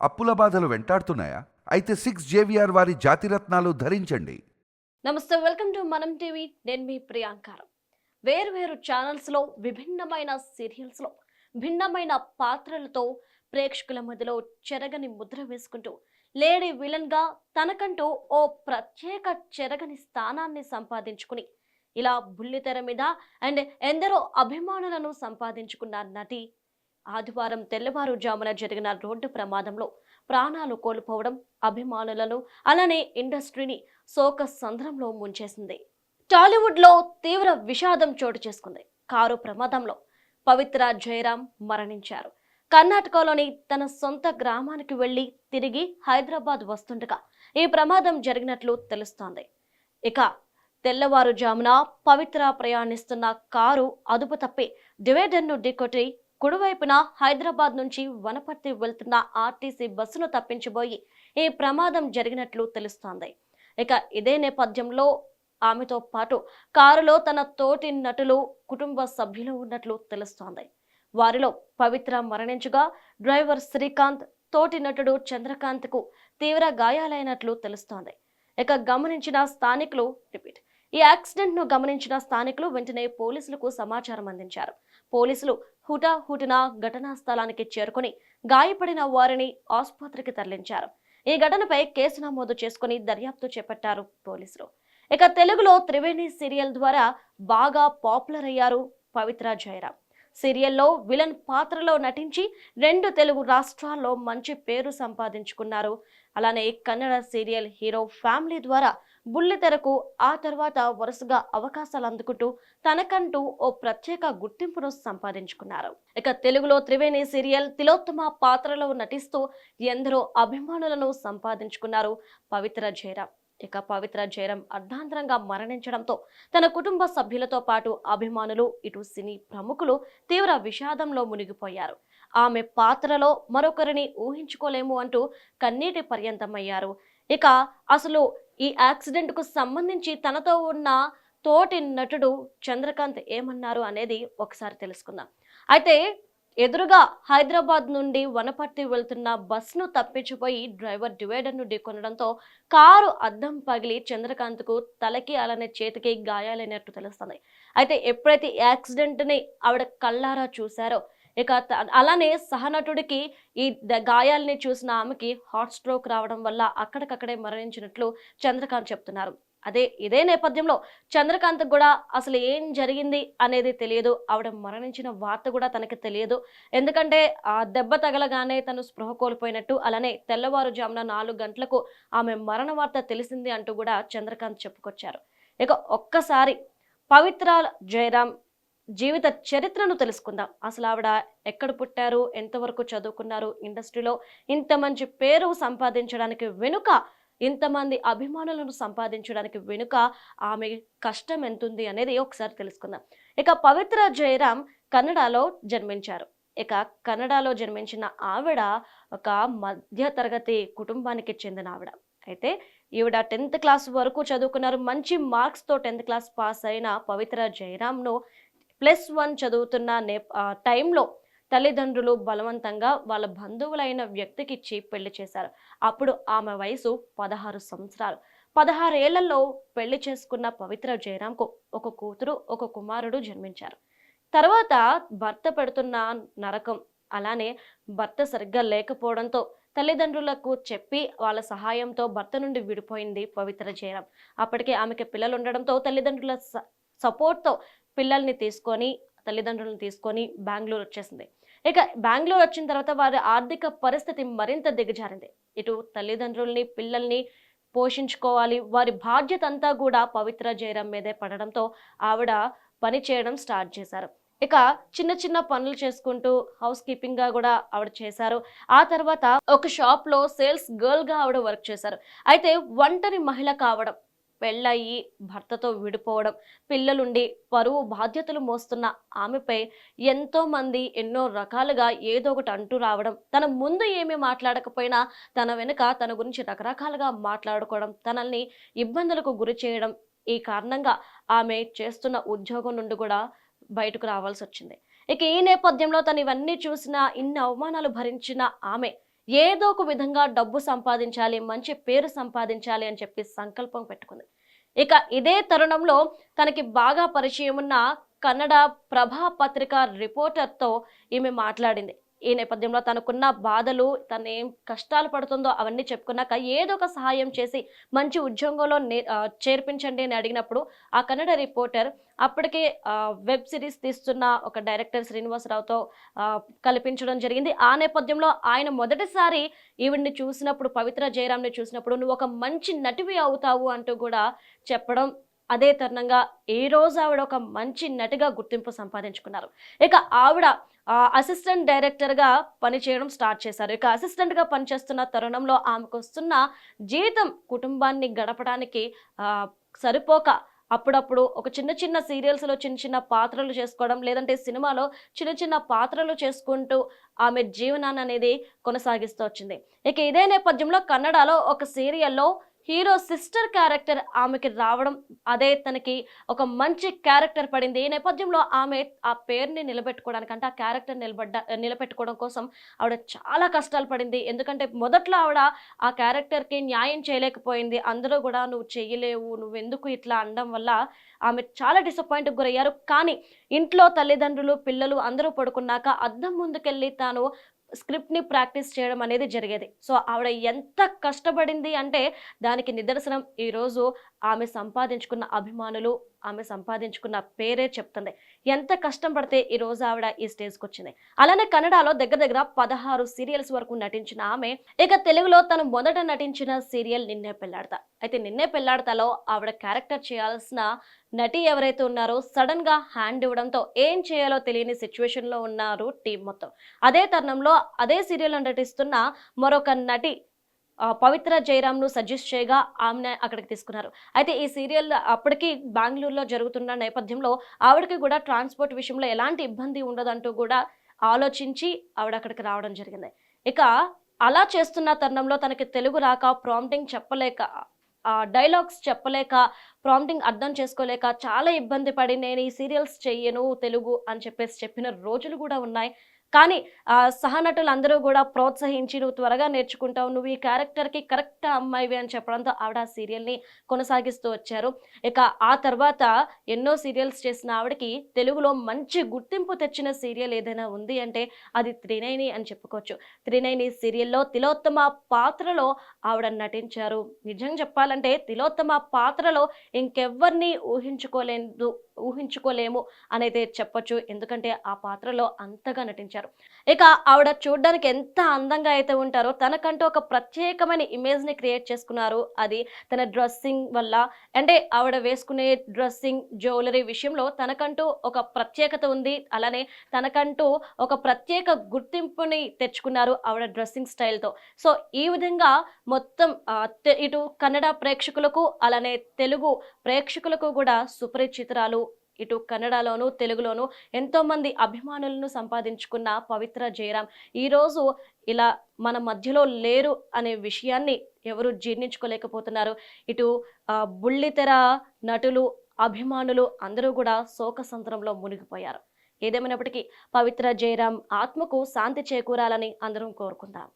అప్పుల బాధలు వెంటాడుతున్నాయా? అయితే సిక్స్ జేవిఆర్ వారి జాతిరత్నాలు ధరించండి. నమస్తే వెల్కమ్ టు మనం టీవీ. నేను మీ ప్రియాంకారం. వేరు వేరు ఛానల్స్లో విభిన్నమైన సీరియల్స్లో భిన్నమైన పాత్రలతో ప్రేక్షకుల మధ్యలో చెరగని ముద్ర వేసుకుంటూ లేడీ విలన్గా తనకంటూ ఓ ప్రత్యేక చెరగని స్థానాన్ని సంపాదించుకుని ఇలా బుల్లితెర మీద అండ్ ఎందరో అభిమానులను సంపాదించుకున్న నటి ఆదివారం తెల్లవారుజామున జరిగిన రోడ్డు ప్రమాదంలో ప్రాణాలు కోల్పోవడం అభిమానులను అలానే ఇండస్ట్రీని శోక సంద్రంలో ముంచేసింది. టాలీవుడ్లో తీవ్ర విషాదం చోటు చేసుకుంది. కారు ప్రమాదంలో పవిత్ర జయరాం మరణించారు. కర్ణాటకలోని తన సొంత గ్రామానికి వెళ్ళి తిరిగి హైదరాబాద్ వస్తుండగా ఈ ప్రమాదం జరిగినట్లు తెలుస్తోంది. ఇక తెల్లవారుజామున పవిత్ర ప్రయాణిస్తున్న కారు అదుపు తప్పి డివైడర్ను ఢీకొట్టి కుడివైపున హైదరాబాద్ నుంచి వనపర్తి వెళ్తున్న ఆర్టీసీ బస్సును తప్పించబోయి ఈ ప్రమాదం జరిగినట్లు తెలుస్తోంది. ఇక ఇదే నేపథ్యంలో ఆమెతో పాటు కారులో తన తోటి నటులు కుటుంబ సభ్యులు ఉన్నట్లు తెలుస్తోంది. వారిలో పవిత్ర మరణించగా డ్రైవర్ శ్రీకాంత్ తోటి నటుడు చంద్రకాంత్కు తీవ్ర గాయాలైనట్లు తెలుస్తోంది. ఇక గమనించిన స్థానికులు రిపీట్. ఈ యాక్సిడెంట్ను గమనించిన స్థానికులు వెంటనే పోలీసులకు సమాచారం అందించారు. పోలీసులు హుటాహుటిన ఘటనా స్థలానికి చేరుకుని గాయపడిన వారిని ఆసుపత్రికి తరలించారు. ఈ ఘటనపై కేసు నమోదు చేసుకుని దర్యాప్తు చేపట్టారు పోలీసులు. ఇక తెలుగులో త్రివేణి సీరియల్ ద్వారా బాగా పాపులర్ అయ్యారు పవిత్ర జయరాం. సీరియల్లో విలన్ పాత్రలో నటించి రెండు తెలుగు రాష్ట్రాల్లో మంచి పేరు సంపాదించుకున్నారు. అలానే కన్నడ సీరియల్ హీరో ఫ్యామిలీ ద్వారా బుల్లితెరకు ఆ తర్వాత వరుసగా అవకాశాలు అందుకుంటూ తనకంటూ ఓ ప్రత్యేక గుర్తింపును సంపాదించుకున్నారు. ఇక తెలుగులో త్రివేణి సీరియల్ తిలోత్తమ పాత్రలో నటిస్తూ ఎందరో అభిమానులను సంపాదించుకున్నారు పవిత్ర జయరాం ఇక పవిత్ర జయరాం అర్ధాంతరంగా మరణించడంతో తన కుటుంబ సభ్యులతో పాటు అభిమానులు ఇటు సినీ ప్రముఖులు తీవ్ర విషాదంలో మునిగిపోయారు. ఆమె పాత్రలో మరొకరిని ఊహించుకోలేము అంటూ కన్నీటి పర్యంతమయ్యారు. ఇక అసలు ఈ యాక్సిడెంట్కు సంబంధించి తనతో ఉన్న తోటి నటుడు చంద్రకాంత్ ఏమన్నారు అనేది ఒకసారి తెలుసుకుందాం. అయితే ఎదురుగా హైదరాబాద్ నుండి వనపర్తి వెళ్తున్న బస్సును తప్పించిపోయి డ్రైవర్ డివైడర్ను ఢీకొనడంతో కారు అద్దం పగిలి చంద్రకాంత్కు తలకి అలానే చేతికి గాయాలైనట్టు తెలుస్తుంది. అయితే ఎప్పుడైతే యాక్సిడెంట్ని ఆవిడ కళ్ళారా చూశారో ఇక త- అలానే సహనటుడికి ఈ ద- గాయాల్ని చూసిన ఆమెకి హార్ట్ స్ట్రోక్ రావడం వల్ల అక్కడికక్కడే మరణించినట్లు చంద్రకాంత్ చెప్తున్నారు. అదే ఇదే నేపథ్యంలో చంద్రకాంత్ కూడా అసలు ఏం జరిగింది అనేది తెలియదు. ఆవిడ మరణించిన వార్త కూడా తనకి తెలియదు. ఎందుకంటే ఆ దెబ్బ తగలగానే తను స్పృహ కోల్పోయినట్టు అలానే తెల్లవారుజామున నాలుగు గంటలకు ఆమె మరణ వార్త తెలిసింది అంటూ కూడా చంద్రకాంత్ చెప్పుకొచ్చారు. ఇక ఒక్కసారి పవిత్ర జయరాం జీవిత చరిత్రను తెలుసుకుందాం. అసలు ఆవిడ ఎక్కడ పుట్టారు? ఎంతవరకు చదువుకున్నారు? ఇండస్ట్రీలో ఇంత మంచి పేరు సంపాదించడానికి వెనుక ఇంతమంది అభిమానులను సంపాదించడానికి వెనుక ఆమె కష్టం ఎంతుంది అనేది ఒకసారి తెలుసుకుందాం. ఇక పవిత్ర జయరాం కన్నడలో జన్మించారు. ఇక కన్నడలో జన్మించిన ఆవిడ ఒక మధ్య తరగతి కుటుంబానికి చెందిన ఆవిడ. అయితే ఈవిడ టెన్త్ క్లాస్ వరకు చదువుకున్నారు. మంచి మార్క్స్తో టెన్త్ క్లాస్ పాస్ అయిన పవిత్ర జయరామ్ను ప్లస్ వన్ చదువుతున్న నే టైంలో తల్లిదండ్రులు బలవంతంగా వాళ్ళ బంధువులైన వ్యక్తికి ఇచ్చి పెళ్ళి చేశారు. అప్పుడు ఆమె వయసు పదహారు సంవత్సరాలు. పదహారేళ్ళలో పెళ్ళి చేసుకున్న పవిత్ర జయరాంకు ఒక కూతురు ఒక కుమారుడు జన్మించారు. తర్వాత భర్త పెడుతున్న నరకం అలానే భర్త సరిగ్గా లేకపోవడంతో తల్లిదండ్రులకు చెప్పి వాళ్ళ సహాయంతో భర్త నుండి విడిపోయింది పవిత్ర జయరాం. అప్పటికే ఆమెకి పిల్లలు ఉండడంతో తల్లిదండ్రుల స- సపోర్ట్తో పిల్లల్ని తీసుకొని తల్లిదండ్రులను తీసుకొని బెంగళూరు వచ్చేసింది. ఇక బెంగళూరు వచ్చిన తర్వాత వారి ఆర్థిక పరిస్థితి మరింత దిగజారింది. ఇటు తల్లిదండ్రుల్ని పిల్లల్ని పోషించుకోవాలి. వారి బాధ్యత అంతా కూడా పవిత్ర జయరాం మీదే పడడంతో ఆవిడ పని చేయడం స్టార్ట్ చేశారు. ఇక చిన్న చిన్న పనులు చేసుకుంటూ హౌస్ కీపింగ్గా కూడా ఆవిడ చేశారు. ఆ తర్వాత ఒక షాప్లో సేల్స్ గర్ల్గా ఆవిడ వర్క్ చేశారు. అయితే ఒంటరి మహిళ కావడం పెళ్ళయి భర్తతో విడిపోవడం పిల్లలుండి పరువు బాధ్యతలు మోస్తున్న ఆమెపై ఎంతో మంది ఎన్నో రకాలుగా ఏదో ఒకటి అంటూ రావడం తన ముందు ఏమీ మాట్లాడకపోయినా తన వెనుక తన గురించి రకరకాలుగా మాట్లాడుకోవడం తనల్ని ఇబ్బందులకు గురి చేయడం ఈ కారణంగా ఆమె చేస్తున్న ఉద్యోగం నుండి కూడా బయటకు రావాల్సి వచ్చింది ఇక ఈ నేపథ్యంలో తను ఇవన్నీ చూసిన ఇన్ని అవమానాలు భరించిన ఆమె ఏదో ఒక విధంగా డబ్బు సంపాదించాలి మంచి పేరు సంపాదించాలి అని చెప్పి సంకల్పం పెట్టుకుంది. ఇక ఇదే తరుణంలో తనకి బాగా పరిచయం ఉన్న కన్నడ ప్రభా పత్రిక రిపోర్టర్తో ఈమె మాట్లాడింది. ఈ నేపథ్యంలో తనకున్న బాధలు తను ఏం కష్టాలు పడుతుందో అవన్నీ చెప్పుకున్నాక ఏదో ఒక సహాయం చేసి మంచి ఉద్యోగంలో చేర్పించండి అని అడిగినప్పుడు ఆ కన్నడ రిపోర్టర్ అప్పటికే వెబ్ సిరీస్ తీస్తున్న ఒక డైరెక్టర్ శ్రీనివాసరావుతో కల్పించడం జరిగింది. ఆ నేపథ్యంలో ఆయన మొదటిసారి ఈవిడ్ని చూసినప్పుడు పవిత్ర జయరామ్ని చూసినప్పుడు నువ్వు ఒక మంచి నటివి అవుతావు అంటూ కూడా చెప్పడం అదే తరుణంగా ఈ రోజు ఆవిడ ఒక మంచి నటిగా గుర్తింపు సంపాదించుకున్నారు. ఇక ఆవిడ అసిస్టెంట్ డైరెక్టర్గా పనిచేయడం స్టార్ట్ చేశారు. ఇక అసిస్టెంట్గా పనిచేస్తున్న తరుణంలో ఆమెకు వస్తున్న జీతం కుటుంబాన్ని గడపడానికి సరిపోక అప్పుడప్పుడు ఒక చిన్న చిన్న సీరియల్స్లో చిన్న చిన్న పాత్రలు చేసుకోవడం లేదంటే సినిమాలో చిన్న చిన్న పాత్రలు చేసుకుంటూ ఆమె జీవనాన్ని అనేది కొనసాగిస్తూ వచ్చింది. ఇక ఇదే నేపథ్యంలో కన్నడలో ఒక సీరియల్లో హీరో సిస్టర్ క్యారెక్టర్ ఆమెకి రావడం అదే తనకి ఒక మంచి క్యారెక్టర్ పడింది. ఈ నేపథ్యంలో ఆమె ఆ పేరుని నిలబెట్టుకోవడానికి అంటే ఆ క్యారెక్టర్ నిలబడ్డ నిలబెట్టుకోవడం కోసం ఆవిడ చాలా కష్టాలు పడింది. ఎందుకంటే మొదట్లో ఆవిడ ఆ క్యారెక్టర్కి న్యాయం చేయలేకపోయింది. అందరూ కూడా నువ్వు చెయ్యలేవు నువ్వు ఎందుకు ఇట్లా? అనడం వల్ల ఆమె చాలా డిసప్పాయింట్కి గురయ్యారు. కానీ ఇంట్లో తల్లిదండ్రులు పిల్లలు అందరూ పడుకున్నాక అద్దం ముందుకెళ్ళి తాను స్క్రిప్ట్ని ప్రాక్టీస్ చేయడం అనేది జరిగేది. సో ఆవిడ ఎంత కష్టపడింది అంటే దానికి నిదర్శనం ఈరోజు ఆమె సంపాదించుకున్న అభిమానులు ఆమె సంపాదించుకున్న పేరే చెప్తుంది. ఎంత కష్టం పడితే ఈ రోజు ఆవిడ ఈ స్టేజ్కి వచ్చింది అలానే కన్నడలో దగ్గర దగ్గర పదహారు సీరియల్స్ వరకు నటించిన ఆమె ఇక తెలుగులో తను మొదట నటించిన సీరియల్ నిన్నే పెళ్ళాడతా. అయితే నిన్నే పెళ్ళాడతాలో ఆవిడ క్యారెక్టర్ చేయాల్సిన నటి ఎవరైతే ఉన్నారో సడన్గా హ్యాండ్ ఇవ్వడంతో ఏం చేయాలో తెలియని సిచ్యువేషన్లో ఉన్నారు టీం మొత్తం. అదే తరుణంలో అదే సీరియల్ నటిస్తున్న మరొక నటి పవిత్ర జయరామ్ను సజెస్ట్ చేయగా ఆమెను అక్కడికి తీసుకున్నారు. అయితే ఈ సీరియల్ అప్పటికి బెంగళూరులో జరుగుతున్న నేపథ్యంలో ఆవిడకి కూడా ట్రాన్స్పోర్ట్ విషయంలో ఎలాంటి ఇబ్బంది ఉండదంటూ కూడా ఆలోచించి ఆవిడ అక్కడికి రావడం జరిగింది. ఇక అలా చేస్తున్న తరుణంలో తనకి తెలుగు రాక ప్రాంప్టింగ్ చెప్పలేక డైలాగ్స్ చెప్పలేక ప్రాంప్టింగ్ అర్థం చేసుకోలేక చాలా ఇబ్బంది పడి నేను ఈ సీరియల్స్ చెయ్యను తెలుగు అని చెప్పేసి చెప్పిన రోజులు కూడా ఉన్నాయి. కానీ సహనటులందరూ సహనటులు అందరూ కూడా ప్రోత్సహించి నువ్వు త్వరగా నేర్చుకుంటావు నువ్వు ఈ క్యారెక్టర్కి కరెక్ట్ అమ్మాయివి అని చెప్పడంతో ఆవిడ ఆ సీరియల్ని కొనసాగిస్తూ వచ్చారు. ఇక ఆ తర్వాత ఎన్నో సీరియల్స్ చేసిన ఆవిడకి తెలుగులో మంచి గుర్తింపు తెచ్చిన సీరియల్ ఏదైనా ఉంది అంటే అది త్రినైని అని చెప్పుకోవచ్చు. త్రినైని సీరియల్లో తిలోత్తమ పాత్రలో ఆవిడ నటించారు. నిజం చెప్పాలంటే తిలోత్తమ పాత్రలో ఇంకెవ్వరిని ఊహించుకోలేదు ఊహించుకోలేము అనేది చెప్పొచ్చు. ఎందుకంటే ఆ పాత్రలో అంతగా నటించారు. ఇక ఆవిడ చూడడానికి ఎంత అందంగా అయితే ఉంటారో తనకంటూ ఒక ప్రత్యేకమైన ఇమేజ్ని క్రియేట్ చేసుకున్నారు. అది తన డ్రెస్సింగ్ వల్ల. అంటే ఆవిడ వేసుకునే డ్రెస్సింగ్ జ్యువెలరీ విషయంలో తనకంటూ ఒక ప్రత్యేకత ఉంది. అలానే తనకంటూ ఒక ప్రత్యేక గుర్తింపుని తెచ్చుకున్నారు ఆవిడ డ్రెస్సింగ్ స్టైల్తో సో ఈ విధంగా మొత్తం ఇటు కన్నడ ప్రేక్షకులకు అలానే తెలుగు ప్రేక్షకులకు కూడా సుపరిచితురాలు ఇటు కన్నడలోను తెలుగులోను ఎంతో మంది అభిమానులను సంపాదించుకున్న పవిత్ర జయరాం. ఈరోజు ఇలా మన మధ్యలో లేరు అనే విషయాన్ని ఎవరు జీర్ణించుకోలేకపోతున్నారు. ఇటు బుల్లితెర నటులు అభిమానులు అందరూ కూడా శోకసంద్రంలో మునిగిపోయారు. ఏదేమైనప్పటికీ పవిత్ర జయరాం ఆత్మకు శాంతి చేకూరాలని అందరం కోరుకుందాం.